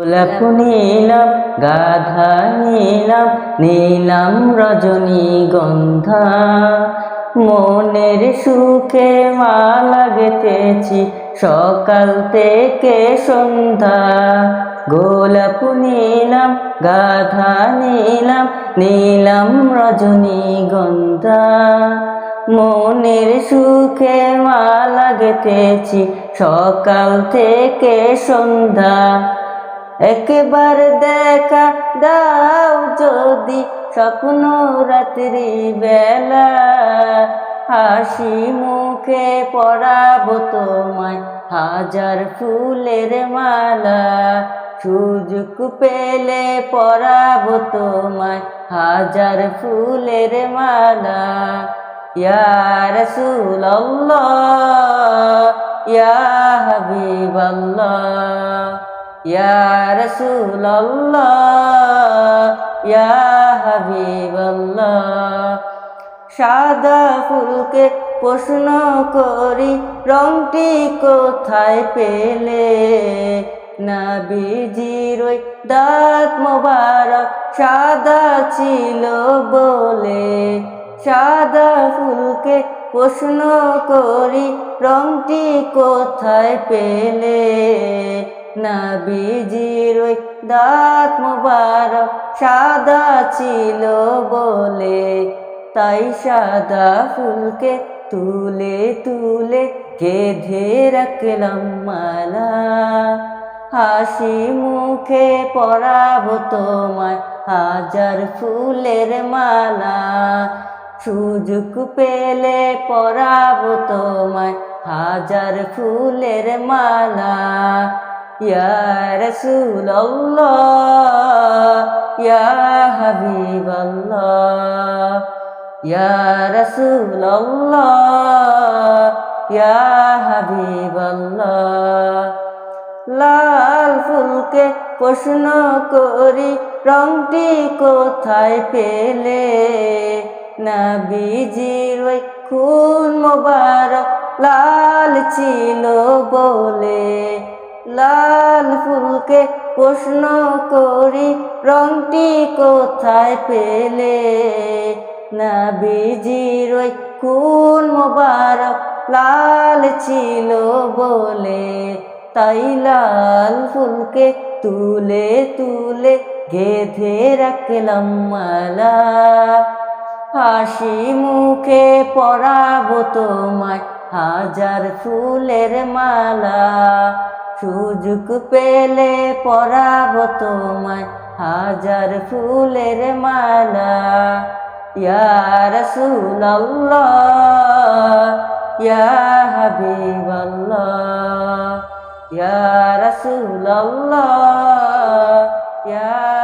গোলাপ নীলাম গাধা নীলাম নীলাম রজনী গন্ধা। মনের সুখে মালা গেতেছি সকাল থেকে সন্ধ্যা। গোলাপ নীলাম গাধা নীলাম নীলাম রজনী গন্ধা। মনের সুখে মালা গেতেছি সকাল থেকে সন্ধ্যা। একবার দেখা দাও যদি স্বপ্ন রাত্রি বেলা। হাসি মুখে পরাবো তোমায় হাজার ফুলের মালা। সুযোগ পেলে পরাবো তোমায় হাজার ফুলের মালা। ইয়ার রাসূলুল্লাহ, ইয়া হাবিবাল্লাহ। সাদা ফুলকে প্রশ্ন করি, রংটি কোথায় পেলে? নাবিজির ওই দাঁত মোবারক সাদা ছিল বলে। সাদা ফুলকে প্রশ্ন করি, রংটি কোথায় পেলে? নাবিজির ওই দাঁত মোবারক সাদা ছিল বলে। তাই সাদা ফুলকে তুলে তুলে গেধে রাখলাম মালা। হাসি মুখে পরাবো তোমায় হাজার ফুলের মালা। সুযোগ পেলে পরাবো তোমায় হাজার ফুলের মালা। ইয়া রাসূলুল্লাহ ইয়া হাবিবাল্লাহ ইয়া রাসূলুল্লাহ ইয়া হাবিবাল্লাহ লাল ফুলকে প্রশ্ন করি, রংটি কোথায় পেলে? নাবিজির ওই খুন মোবারক লাল ছিল বলে। লাল ফুলকে প্রশ্ন করি, রংটি কোথায় পেলে? না নাবিজির ওই খুন মোবারক লাল ছিল বলে, তাই লাল ফুলকে তুলে তুলে গেধে রাখলাম মালা। হাসি মুখে পরাবো তোমায় হাজার ফুলের মালা। সুযোগ পেলে পরাব তোমায় হাজার ফুলের মালা। ইয়ার রাসূলুল্লাহ ইয়া হাবিবাল্লাহ ইয়া রাসূলুল্লাহ ইয়া